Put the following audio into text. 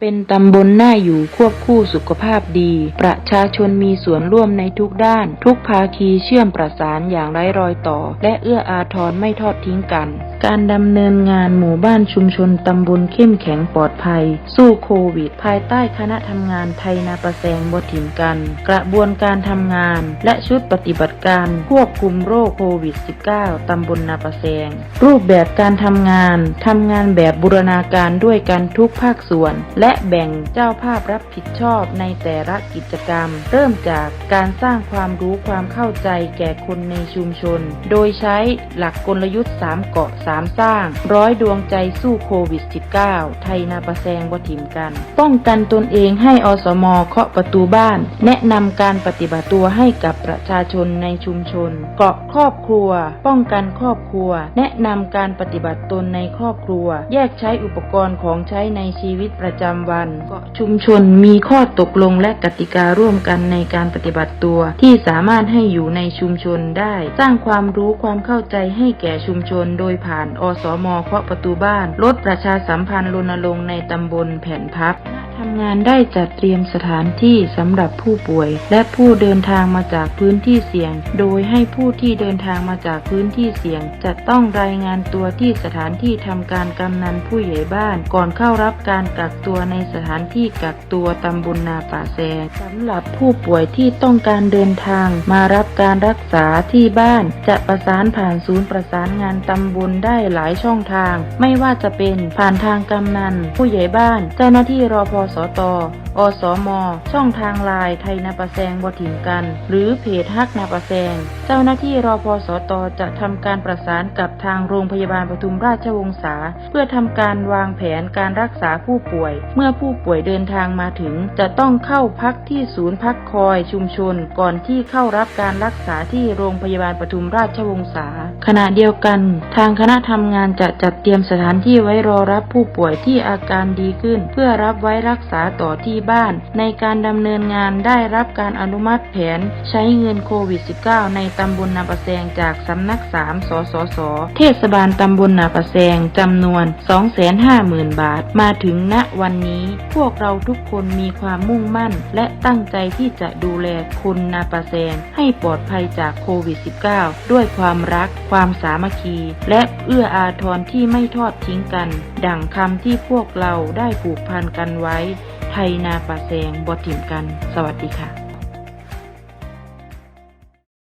เป็นตำบลน่าอยู่ควบคู่สุขภาพดี ประชาชนมีส่วนร่วมในทุกด้าน ทุกภาคีเชื่อมประสานอย่างไร้รอยต่อ และเอื้ออาทรไม่ทอดทิ้งกัน การดำเนินงานหมู่บ้านชุมชนตำบลเข้มแข็งปลอดภัย สู้โควิด ภายใต้คณะทำงานไทยนาประแสงบถิ่นกัน กระบวนการทำงาน และชุดปฏิบัติการควบคุมโรคโควิด -19 ตำบลนาประแสง รูปแบบการทำงานทำงานแบบบูรณาการด้วยกันทุกภาคส่วนและและแบ่งเจ้าภาพรับผิดชอบในแต่ละกิจกรรม เริ่มจากการสร้างความรู้ความเข้าใจแก่คนในชุมชน โดยใช้หลักกลยุทธ์ 3 เกาะ 3 สร้าง ร้อยดวงใจสู้โควิด -19 ไทยนาประแซงบ่ถิมกัน ป้องกันตนเองให้อสมเคาะประตูบ้าน แนะนำการปฏิบัติตัวให้กับประชาชนในชุมชน เกาะครอบครัว ป้องกันครอบครัว แนะนำการปฏิบัติตนในครอบครัว แยกใช้อุปกรณ์ของใช้ในชีวิตประจำวันเกาะชุมชนมีข้อตกลงและกติการ่วมกันในการปฏิบัติตัวที่สามารถให้อยู่ในชุมชนได้ สร้างความรู้ความเข้าใจให้แก่ชุมชน โดยผ่านอสมเคาะประตูบ้าน ลดประชาสัมพันธ์รณรงค์ในตำบลแผ่นพับ ทำงานได้จัดเตรียมสถานที่สำหรับผู้ป่วย และผู้เดินทางมาจากพื้นที่เสี่ยง โดยให้ผู้ที่เดินทางมาจากพื้นที่เสี่ยง จะต้องรายงานตัวที่สถานที่ทำการกำนันผู้ใหญ่บ้าน ก่อนเข้ารับการกักตัวในสถานที่กักตัวตำบลนาป่าแซงสำหรับผู้ป่วยที่ต้องการเดินทาง มารับการรักษาที่บ้าน จะประสานผ่านศูนย์ประสานงานตำบลได้หลายช่องทาง ไม่ว่าจะเป็นผ่านทางกำนัน ผู้ใหญ่บ้าน เจ้าหน้าที่รอพอสต อสม ช่องทางไลน์ไทยนาประแซงบถิมกัน หรือเพจฮักนาประแซง เจ้าหน้าที่รอพอสต จะทำการประสานกับทางโรงพยาบาลปทุมราชวงศา เพื่อทำการวางแผนการรักษาผู้ป่วย เมื่อผู้ป่วยเดินทางมาถึง จะต้องเข้าพักที่ศูนย์พักคอยชุมชน ก่อนที่เข้ารับการรักษาที่โรงพยาบาลปทุมราชวงศา ขณะเดียวกัน ทางคณะทำงานจะจัดเตรียมสถานที่ไว้รอรับผู้ป่วยที่อาการดีขึ้น เพื่อรับไว้รักักษาต่อที่บ้าน ในการดำเนินงานได้รับการอนุมัติแผนใช้เงินโควิด -19 ในตำบลนาประแซงจากสำนัก 3 สสส เทศบาลตำบลนาประแซงจำนวน 250,000 บาท มาถึงณวันนี้ พวกเราทุกคนมีความมุ่งมั่น และตั้งใจที่จะดูแลคนนาประแซงให้ปลอดภัยจากโควิด -19 ด้วยความรัก ความสามัคคี และเอื้ออาทรที่ไม่ทอดทิ้งกัน ดั่งคำที่พวกเราได้ผูกพันกันไว้ ไทยนาป่าแสงบทถิ่มกัน สวัสดีค่ะ